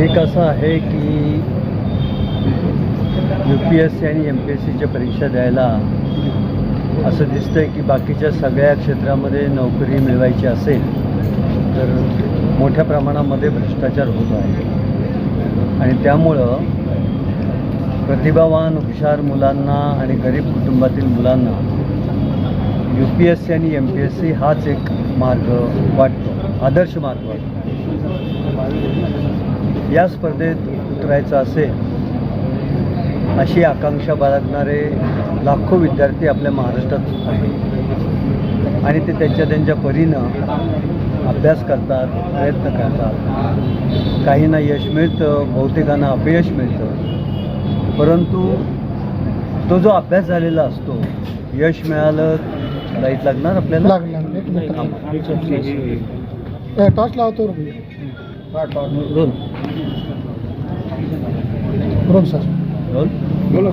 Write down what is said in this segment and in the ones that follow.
एक असं आहे की यू पी एस सी आणि एम पी एस सीच्या परीक्षा द्यायला असं दिसतंय की बाकीच्या सगळ्या क्षेत्रामध्ये नोकरी मिळवायची असेल तर मोठ्या प्रमाणामध्ये भ्रष्टाचार होत आहे. आणि त्यामुळं प्रतिभावान हुशार मुलांना आणि गरीब कुटुंबातील मुलांना यू पी एस सी आणि एम पी एस सी हाच एक मार्ग वाटतो आदर्श मार्ग वाटतो. या स्पर्धेत उतरायचं असेल अशी आकांक्षा बाळगणारे लाखो विद्यार्थी आपल्या महाराष्ट्रात आहेत. आणि ते त्यांच्या त्यांच्या परीनं अभ्यास करतात प्रयत्न करतात. काहींना यश मिळतं बहुतेकांना अपयश मिळतं. परंतु तो जो अभ्यास झालेला असतो यश मिळालं लाइट लागणार आपल्याला? टॉर्च लावतो सर रोल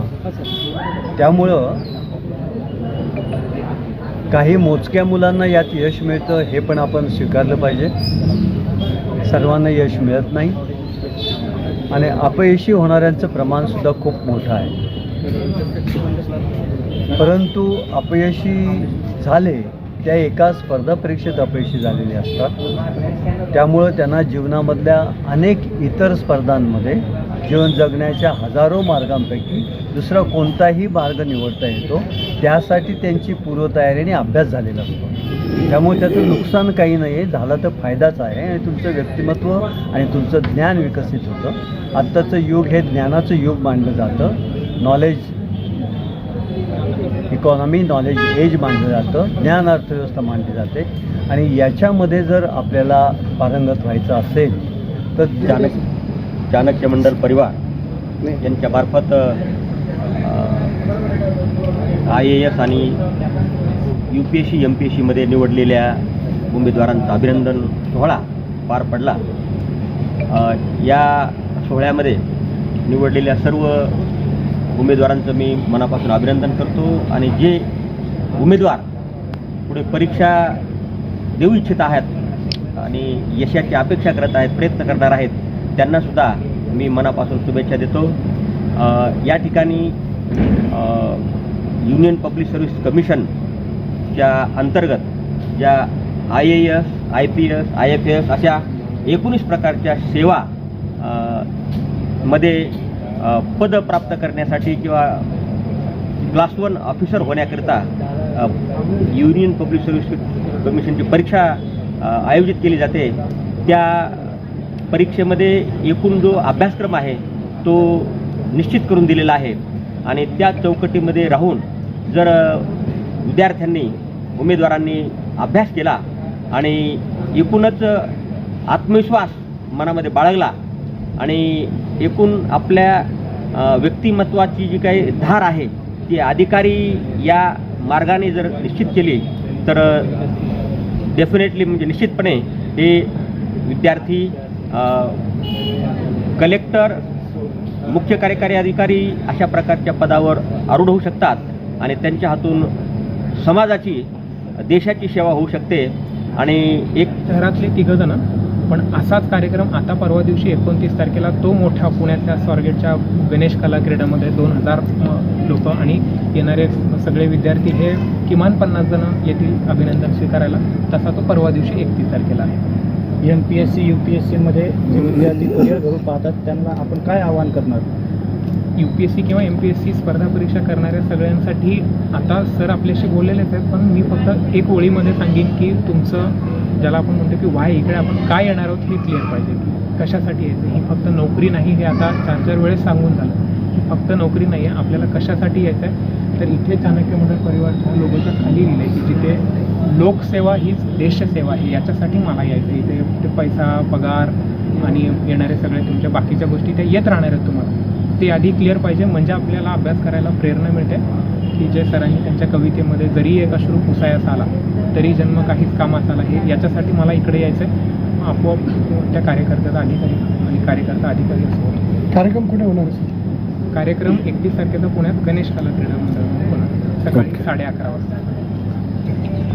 त्यामुळं काही मोजक्या मुलांना यात यश मिळतं हे पण आपण स्वीकारलं पाहिजे. सर्वांना यश मिळत नाही. आणि अपयशी होणाऱ्यांचं प्रमाणसुद्धा खूप मोठं आहे. परंतु अपयशी झाले त्या एका स्पर्धा परीक्षेत अपयशी झालेले असतात. त्यामुळं त्यांना जीवनामधल्या अनेक इतर स्पर्धांमध्ये जीवन जगण्याच्या हजारो मार्गांपैकी दुसरा कोणताही मार्ग निवडता येतो त्यासाठी त्यांची पूर्वतयारी आणि अभ्यास झालेला असतो. त्यामुळे त्याचं नुकसान काही नाही आहे झालं तर फायदाच आहे आणि तुमचं व्यक्तिमत्व आणि तुमचं ज्ञान विकसित होतं. आत्ताचं युग हे ज्ञानाचं युग मानलं जातं. नॉलेज इकॉनॉमी नॉलेज एज मानलं जातं. ज्ञान अर्थव्यवस्था मानली जाते. आणि याच्यामध्ये जर आपल्याला पारंगत व्हायचं असेल तर चाणक्य चाणक्य मंडल परिवार यांच्या मार्फत आय ए एस आणि U P S C M P S सीमध्ये निवडलेल्या उमेदवारांचा अभिनंदन सोहळा पार पडला. या सोहळ्यामध्ये निवडलेल्या सर्व उमेदवारांचं मी मनापासून अभिनंदन करतो आणि जे उमेदवार पुढे परीक्षा देऊ इच्छित आहेत आणि यशाची अपेक्षा करत आहेत प्रयत्न करणार आहेत त्यांनासुद्धा मी मनापासून शुभेच्छा देतो. या ठिकाणी युनियन पब्लिक सर्व्हिस कमिशनच्या अंतर्गत ज्या I A S I P S I F S अशा एकोणीस प्रकारच्या सेवा मध्ये पद प्राप्त करण्यासाठी किंवा क्लास वन ऑफिसर होण्याकरिता युनियन पब्लिक सर्व्हिस कमिशनची परीक्षा आयोजित केली जाते. त्या परीक्षेमध्ये एकूण जो अभ्यासक्रम आहे तो निश्चित करून दिलेला आहे. आणि त्या चौकटीमध्ये राहून जर विद्यार्थ्यांनी उमेदवारांनी अभ्यास केला आणि एकूणच आत्मविश्वास मनामध्ये बाळगला आणि एकूण आपल्या व्यक्तिमत्वाची जी काही धार आहे ती अधिकारी या मार्गाने जर निश्चित केली तर डेफिनेटली म्हणजे निश्चितपणे हे विद्यार्थी कलेक्टर मुख्य कार्यकारी अधिकारी अशा प्रकारच्या पदावर आरूढ होऊ शकतात आणि त्यांच्या हातून समाजाची देशाची सेवा होऊ शकते. आणि एक शहरातले तिघं जण पण असाच कार्यक्रम आता परवा दिवशी एकोणतीस तारखेला तो मोठ्या पुण्यातल्या स्वारगेटच्या गणेश कला क्रीडामध्ये दोन हजार लोक आणि येणारे सगळे विद्यार्थी हे किमान पन्नास जण येतील अभिनंदन स्वीकारायला. तसा तो परवा दिवशी एकतीस तारखेला आहे. M P S C U P S सीमध्ये जे विद्यार्थी करिअर घडून पाहतात त्यांना आपण काय आवाहन करणार? यू पी एस सी किंवा एम पी एस सी स्पर्धा परीक्षा करणाऱ्या सगळ्यांसाठी आता सर आपल्याशी बोललेलेच आहेत पण मी फक्त एक ओळीमध्ये सांगेन की तुमचं ज्याला आपण म्हणतो की वाय इकडे आपण काय येणार आहोत हे क्लिअर पाहिजे. की कशासाठी यायचं? ही फक्त नोकरी नाही हे आता चार चार वेळेस सांगून झालं. फक्त नोकरी नाही आहे आपल्याला कशासाठी यायचं आहे तर इथे चाणक्य मंडळ परिवारच्या लोगोच्या खाली लिहिलं आहे की जिथे लोकसेवा हीच देशसेवा आहे. याच्यासाठी मला यायचं आहे. इथे ते पैसा पगार आणि येणारे सगळे तुमच्या बाकीच्या गोष्टी त्या येत राहणार आहेत तुम्हाला. ते आधी क्लिअर पाहिजे. म्हणजे आपल्याला अभ्यास करायला प्रेरणा मिळते की जे सरांनी त्यांच्या कवितेमध्ये जरी एक अश्रू पुसायास आला तरी जन्म काहीच कामाचा आला. हे याच्यासाठी मला इकडे यायचं आहे. आपोआप त्या कार्यकर्त्याचा अधिकारी आणि कार्यकर्ता अधिकारी असं. होतो कार्यक्रम कुठे होणार कार्यक्रम एकतीस तारखेचा पुण्यात गणेश कला क्रीडा मंडळ पुन्हा सकाळी साडे अकरा वाजता.